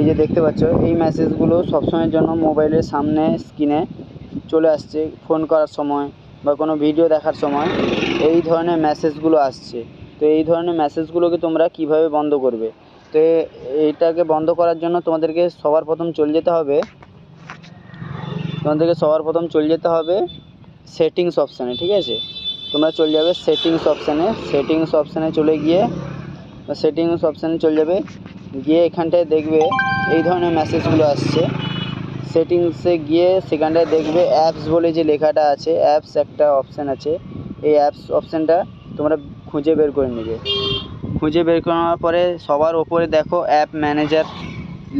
এই যে দেখতে পাচ্ছ, এই মেসেজগুলো সবসময়ের জন্য মোবাইলের সামনে স্ক্রিনে চলে আসছে ফোন করার সময় বা কোনো ভিডিও দেখার সময়। এই ধরনের মেসেজগুলো আসছে। তো এই ধরনের মেসেজগুলোকে তোমরা কীভাবে বন্ধ করবে? তো এইটাকে বন্ধ করার জন্য তোমাদেরকে সবার প্রথম চলে যেতে হবে। তোমাদেরকে সবার প্রথম চলে যেতে হবে সেটিংস অপশানে ঠিক আছে? তোমরা চলে যাবে সেটিংস অপশানে সেটিংস অপশানে চলে গিয়ে সেটিংস অপশানে চলে যাবে গিয়ে এখানটায় দেখবে, এই ধরনের মেসেজগুলো আসছে। সেটিংসে গিয়ে সেখানটায় দেখবে অ্যাপস বলে যে লেখাটা আছে অ্যাপস একটা অপশান আছে। এই অ্যাপস অপশানটা তোমরা খুঁজে বের করে নেবে। খুঁজে বের করার পরে সবার ওপরে দেখো অ্যাপ ম্যানেজার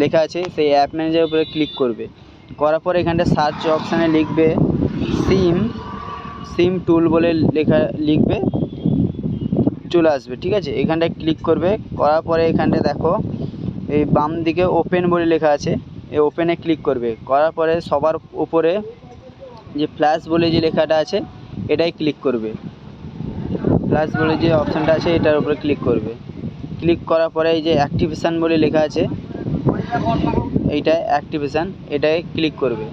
লেখা আছে, সেই অ্যাপ ম্যানেজার উপরে ক্লিক করবে। করার পরে এখানটা সার্চ অপশানে লিখবে সিম সিম টুল বলে লেখা, লিখবে, চলে আসবে, ঠিক আছে? এখানটায় ক্লিক করবে, করার পরে এখানটায় দেখো এই বাম দিকে ওপেন বলে লেখা আছে এই ওপেনে ক্লিক করবে। করার পরে সবার উপরে যে ফ্ল্যাশ বলে যে লেখাটা আছে, এটাই ক্লিক করবে। ফ্ল্যাশ বলে যে অপশানটা আছে, এটার উপরে ক্লিক করবে। ক্লিক করার পরে এই যে অ্যাক্টিভেশান বলে লেখা আছে, এইটা অ্যাক্টিভেশান এটাই ক্লিক করবে।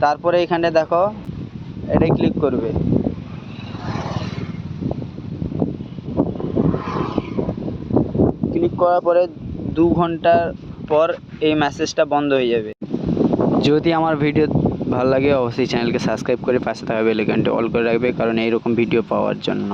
তারপরে এখানটায় দেখো, এটাই ক্লিক করবে। ক্লিক করার পরে দু ঘণ্টার পর এই মেসেজটা বন্ধ হয়ে যাবে। যদি আমার ভিডিও ভালো লাগে, অবশ্যই চ্যানেলকে সাবস্ক্রাইব করে পাশে থাকা বেল আইকনটি অল করে রাখবে, কারণ এইরকম ভিডিও পাওয়ার জন্য।